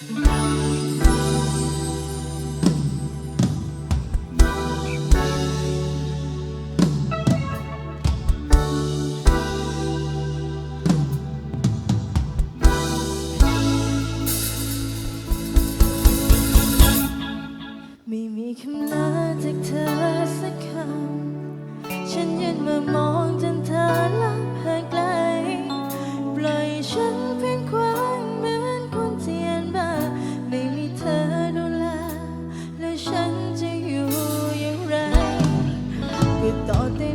Bye. without it.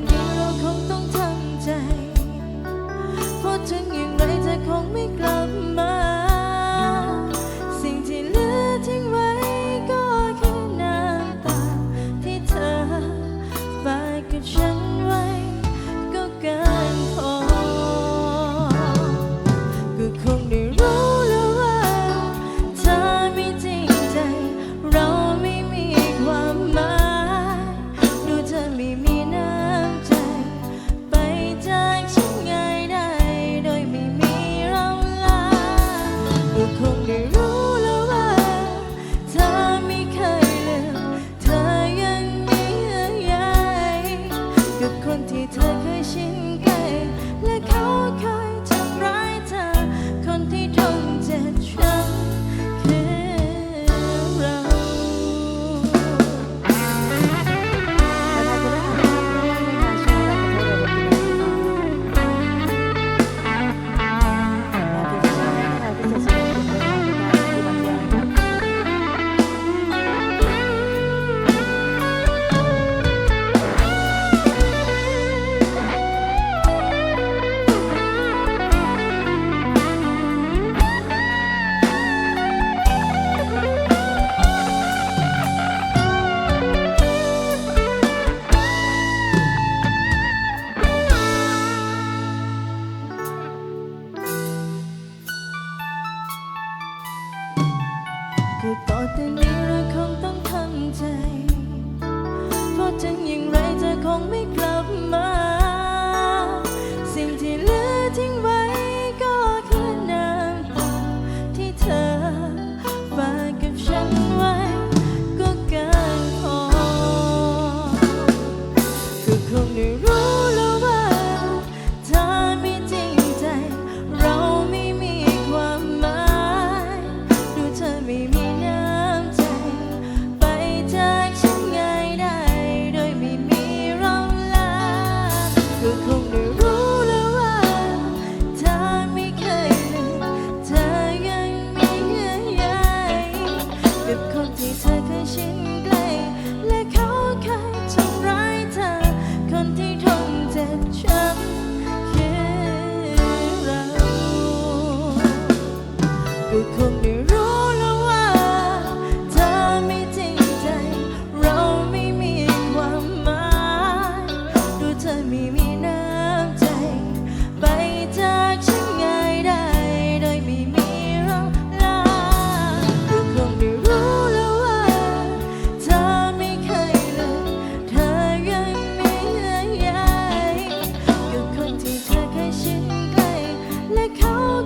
คืต่ต่นี้เราคงต้องทำใจ เพราะถึอย่างไรเธคงไม่กลับ ที่เธอเคยชินใกล้และเขาเคยทำร้ายเธอ คนที่ทนเจ็บช้ำ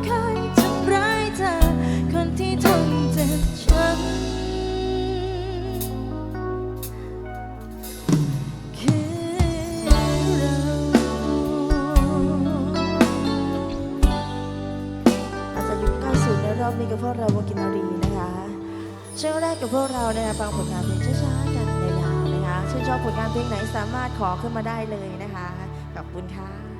เายจ็บช้ำคืรา อาในรอบนี้กับพวกเรากินนารีนะคะช่วแรกกับพวกเราเนี่ยฟังผลงานช้าๆกันยาวๆนะคะชื่นชอบผลงานเพลงไหนสามารถขอขึ้นมาได้เลยนะคะ ขอบคุณค่ะ